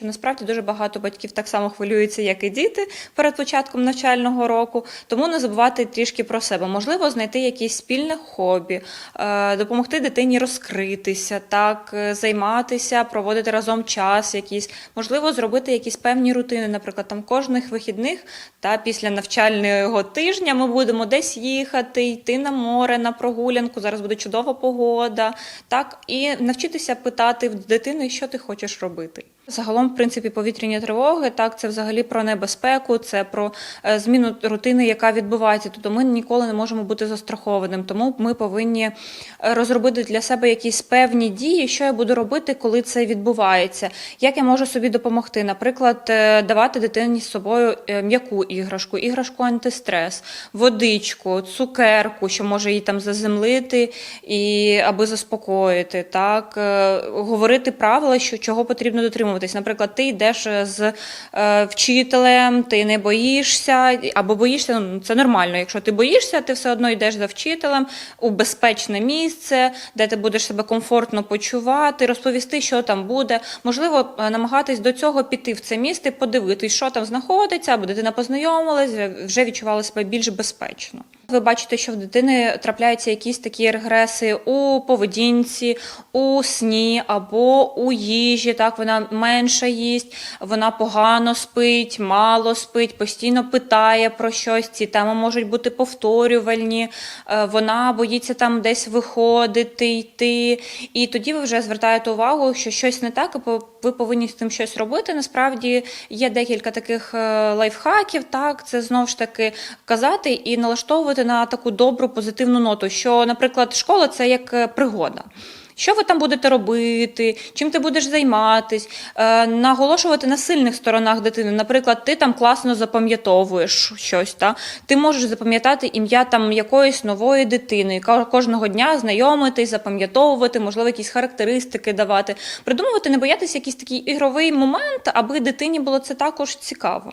Насправді дуже багато батьків так само хвилюються, як і діти перед початком навчального року. Тому не забувати трішки про себе. Можливо, знайти якісь спільне хобі, е, допомогти дитині розкритися, так е, займатися, проводити разом час, якийсь можливо, зробити якісь певні рутини. Наприклад, там кожних вихідних та після навчального тижня ми будемо десь їхати, йти на море, на прогулянку. Зараз буде чудова погода. Так і навчитися питати в дитини, що ти хочеш робити. Загалом, в принципі, повітряні тривоги, так, це взагалі про небезпеку, це про е, зміну рутини, яка відбувається. Тобто ми ніколи не можемо бути застрахованим. Тому ми повинні е, розробити для себе якісь певні дії, що я буду робити, коли це відбувається. Як я можу собі допомогти? Наприклад, е, давати дитині з собою м'яку іграшку, іграшку антистрес, водичку, цукерку, що може її там заземлити і аби заспокоїти, так говорити правила, що чого потрібно дотримуватись. Наприклад, ти йдеш з е, вчителем, ти не боїшся, або боїшся, ну це нормально. Якщо ти боїшся, ти все одно йдеш за вчителем у безпечне місце, де ти будеш себе комфортно почувати, розповісти, що там буде. Можливо, е, намагатись до цього піти в це місце, подивитись, що там знаходиться, або дитина познайомилась, вже відчувала себе більш безпечно. Ви бачите, що в дитини трапляються якісь такі регреси у поведінці, у сні або у їжі. Так, вона менше їсть, вона погано спить, мало спить, постійно питає про щось. Ці теми можуть бути повторювальні. е, Вона боїться там десь виходити, йти. І тоді ви вже звертаєте увагу, що щось не так, і ви повинні з цим щось робити. Насправді є декілька таких е, лайфхаків. Так, це знову ж таки казати і налаштовувати на таку добру позитивну ноту. Що, наприклад, школа це як е, пригода. Що ви там будете робити, чим ти будеш займатись, е, наголошувати на сильних сторонах дитини. Наприклад, ти там класно запам'ятовуєш щось, та? ти можеш запам'ятати ім'я там якоїсь нової дитини, кожного дня знайомитись, запам'ятовувати, можливо, якісь характеристики давати, придумувати, не боятися якийсь такий ігровий момент, аби дитині було це також цікаво.